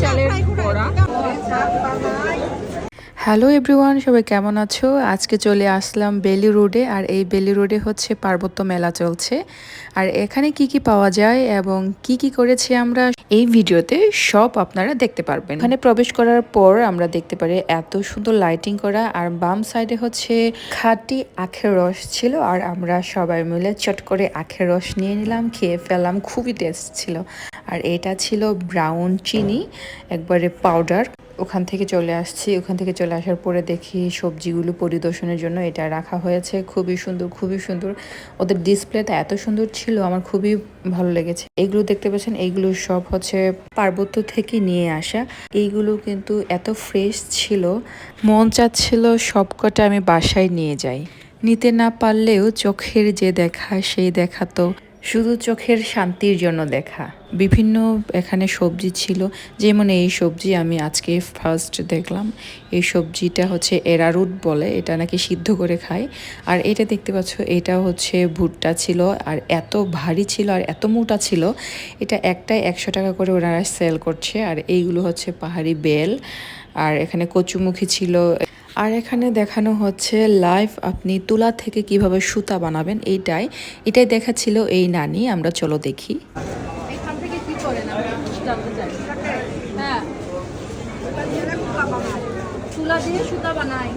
চালের বড়া। Hello everyone, সবাই কেমন আছো? আজকে চলে আসলাম বেলি রোডে, আর এই বেলি রোডে হচ্ছে পার্বত্য মেলা চলছে। আর এখানে কি কি পাওয়া যায় এবং কি কি করেছি আমরা, এই ভিডিওতে সব আপনারা দেখতে পারবেন। এখানে প্রবেশ করার পর আমরা দেখতে পারি এত সুন্দর লাইটিং করা, আর বাম সাইডে হচ্ছে খাঁটি আখের রস ছিল, আর আমরা সবাই মিলে চট করে আখের রস নিয়ে নিলাম, খেয়ে ফেললাম খুবই টেস্ট ছিল। আর এটা ছিল ব্রাউন চিনি, একবারে পাউডার ওখান থেকে চলে আসছি। ওখান থেকে চলে আসার পরে দেখি সবজিগুলো পরিদর্শনের জন্য এটা রাখা হয়েছে। খুবই সুন্দর খুবই সুন্দর। ওদের ডিসপ্লেটা এত সুন্দর ছিল, আমার খুবই ভালো লেগেছে। এইগুলো দেখতে পাচ্ছেন এইগুলো সব হচ্ছে পার্বত্য থেকে নিয়ে আসা। এইগুলো কিন্তু এত ফ্রেশ ছিল, মন চাচ্ছিল সবকটা আমি বাসায় নিয়ে যাই। নিতে না পারলেও চোখের যে দেখা, সেই দেখা তো শুধু চোখের শান্তির জন্য দেখা। বিভিন্ন এখানে সবজি ছিল। যেমন এই সবজি আমি আজকে ফার্স্ট দেখলাম। এই সবজিটা হচ্ছে এরারুট বলে, এটা নাকি সিদ্ধ করে খায়। আর এটা দেখতে পাচ্ছ, এটা হচ্ছে ভুট্টা ছিল, আর এত ভারী ছিল আর এত মোটা ছিল, এটা একটাই একশো টাকা করে ওনারা সেল করছে। আর এইগুলো হচ্ছে পাহাড়ি বেল, আর এখানে কচুমুখী ছিল। আর এখানে দেখানো হচ্ছে লাইভ আপনি তুলা থেকে কীভাবে সুতা বানাবেন, এইটাই। এটাই দেখাচ্ছিল এই নানি, আমরা চলো দেখি। কি করেন আমরা জানতে চাই। হ্যাঁ। তুলা দিয়ে সুতা বানাই।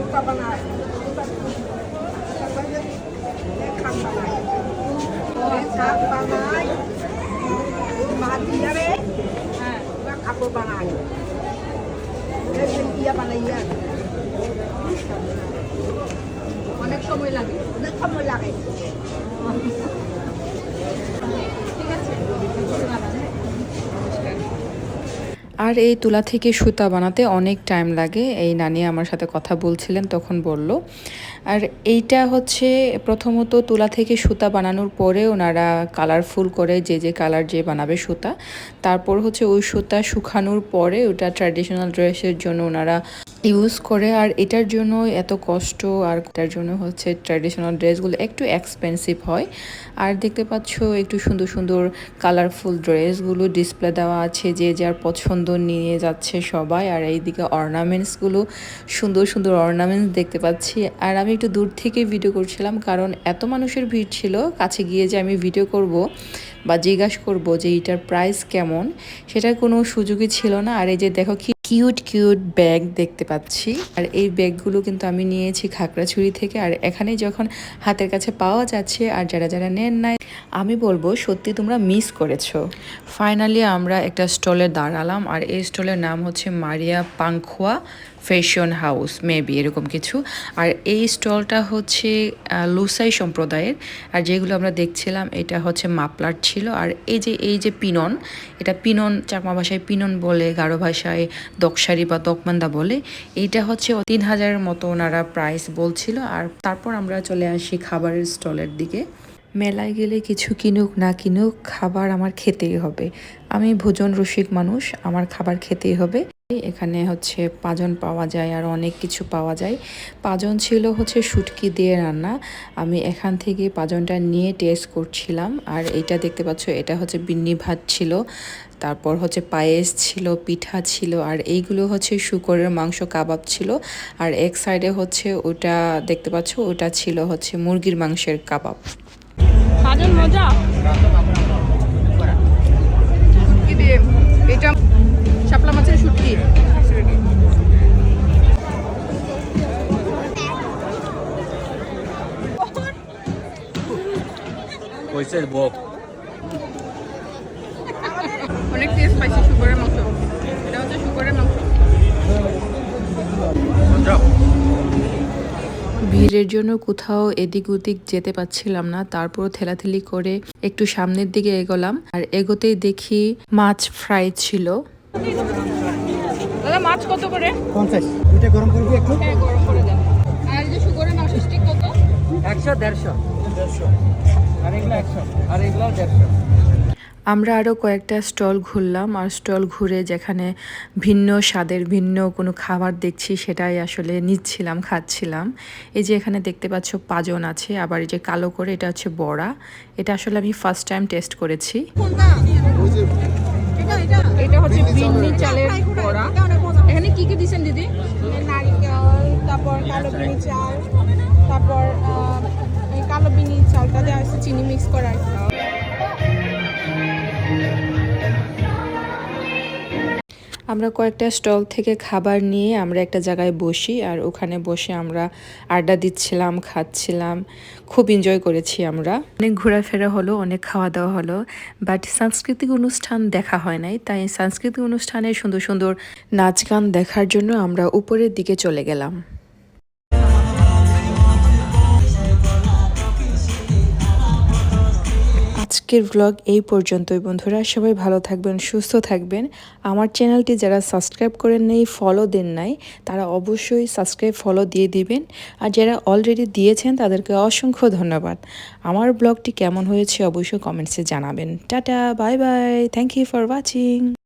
হ্যাঁ। কাপড় বানাই ইয়া বানাই ইয়া অনেক সময় লাগে। অনেক সময় লাগে ঠিক আছে আর এই তুলা থেকে সুতা বানাতে অনেক টাইম লাগে। এই নানি আমার সাথে কথা বলছিলেন, তখন বলল, আর এইটা হচ্ছে প্রথমত তুলা থেকে সুতা বানানোর পরে ওনারা কালারফুল করে যে যে কালার যে বানাবে সুতা, তারপর হচ্ছে ওই সুতা শুকানোর পরে ওটা ট্র্যাডিশনাল ড্রেসের জন্য ওনারা ইউজ করে, আর এটার জন্য এত কষ্ট, আর এটার জন্য হচ্ছে ট্র্যাডিশনাল ড্রেসগুলো একটু এক্সপেন্সিভ হয়। আর দেখতে পাচ্ছ, একটু সুন্দর সুন্দর কালারফুল ড্রেসগুলো ডিসপ্লে দেওয়া আছে, যে যার পছন্দ নিয়ে যাচ্ছে সবাই। আর এইদিকে অর্নামেন্টসগুলো সুন্দর সুন্দর অর্নামেন্টস দেখতে পাচ্ছি। আর আমি একটু দূর থেকে ভিডিও করছিলাম, কারণ এত মানুষের ভিড় ছিল, কাছে গিয়ে যে আমি ভিডিও করব বা জিজ্ঞাসা করব যে এটার প্রাইস কেমন, সেটার কোনো সুযোগই ছিল না। আর এই যে দেখো কি কিউট কিউট ব্যাগ দেখতে পাচ্ছি। আর এই ব্যাগগুলো কিন্তু আমি নিয়েছি খাগড়াছড়ি থেকে। আর এখানে যখন হাতের কাছে পাওয়া যাচ্ছে আর যারা যারা নেন নাই, আমি বলব সত্যি তোমরা মিস করেছ। ফাইনালি আমরা একটা স্টলে দাঁড়ালাম। আর এই স্টলের নাম হচ্ছে Maria Pangkhowa fashion house maybe এরকম কিছু। আর এই স্টলটা হচ্ছে লুসাই সম্প্রদায়ের। আর যেগুলো আমরা দেখছিলাম, এটা হচ্ছে মাপলার ছিল। আর এই যে এই যে পিনন, এটা পিনন, চাকমা ভাষায় পিনন বলে, গারো ভাষায় দকশারি বা দকমান্দা বলে, এইটা হচ্ছে তিন হাজারের মতো ওনারা প্রাইস বলছিল। আর তারপর আমরা চলে আসি খাবারের স্টলের দিকে। মেলায় গেলে কিছু কিনুক, না কিনুক, খাবার আমার খেতেই হবে। আমি ভোজন রসিক মানুষ, আমার খাবার খেতেই হবে। এখানে হচ্ছে পাজন পাওয়া যায় আর অনেক কিছু পাওয়া যায়। পাজন ছিল হচ্ছে শুটকি দিয়ে রান্না। আমি এখান থেকে পাজনটা নিয়ে টেস্ট করছিলাম আর এটা দেখতে পাচ্ছ, এটা হচ্ছে বিন্নি ভাত ছিল। তারপর হচ্ছে পায়েস ছিল, পিঠা ছিল আর এইগুলো হচ্ছে শুকরের মাংস কাবাব ছিল। আর এক সাইডে হচ্ছে ওটা দেখতে পাচ্ছ, ওটা ছিল হচ্ছে মুরগির মাংসের কাবাব। মজা? শাপলা মাছের শুটকি। হয়েছে বক। অনেক টেস্ট পাইছি শুকরের মাংস। এটা হচ্ছে শুকরের মাংস। ভিড়ের জন্য কোথাও এদিক ওদিক যেতে পাচ্ছিলাম না তারপর ঠেলাঠেলি করে একটু সামনের দিকে এগোলাম। আর এগোতেই দেখি মাছ ফ্রাই ছিল। দাদা মাছ কত করে? পঞ্চাশ। দুইটা গরম করবি একটু? হ্যাঁ গরম করে দেন। আর যে শুকরের মাংস স্টিক কত? একশো দেড়শো। দেড়শো। আর এগুলো একশো। আর এগুলো দেড়শো। আমরা আরও কয়েকটা স্টল ঘুরলাম আর স্টল ঘুরে যেখানে ভিন্ন স্বাদের ভিন্ন কোনো খাবার দেখছি সেটাই আসলে নিচ্ছিলাম খাচ্ছিলাম। এই যে এখানে দেখতে পাচ্ছ পাজন আছে আবার এই যে কালো করে এটা হচ্ছে বড়া। এটা আসলে আমি ফার্স্ট টাইম টেস্ট করেছি। এটা হচ্ছে বিন্নি চালের বড়া এখানে কি কি দিছেন দিদি নারিকেল, তারপর কালো বিনি চাল, তারপর এই কালো বিনি চালটা আছে চিনি মিক্স করা আছে। আমরা কয়েকটা স্টল থেকে খাবার নিয়ে আমরা একটা জায়গায় বসি আর ওখানে বসে আমরা আড্ডা দিচ্ছিলাম, খাচ্ছিলাম। খুব এনজয় করেছি আমরা। অনেক ঘোরাফেরা হলো, অনেক খাওয়া দাওয়া হলো বাট সাংস্কৃতিক অনুষ্ঠান দেখা হয় নাই। তাই সাংস্কৃতিক অনুষ্ঠানে সুন্দর সুন্দর নাচ গান দেখার জন্য আমরা উপরের দিকে চলে গেলাম। আজকের ব্লগ এই পর্যন্তই, বন্ধুরা। সবাই ভালো থাকবেন, সুস্থ থাকবেন। আমার চ্যানেলটি যারা সাবস্ক্রাইব করেন নেই ফলো দেন নাই, তারা অবশ্যই সাবস্ক্রাইব ফলো দিয়ে দিবেন। আর যারা অলরেডি দিয়েছেন, তাদেরকে অসংখ্য ধন্যবাদ। আমার ব্লগটি কেমন হয়েছে, অবশ্যই কমেন্টসে জানাবেন। Tata bye bye thank you for watching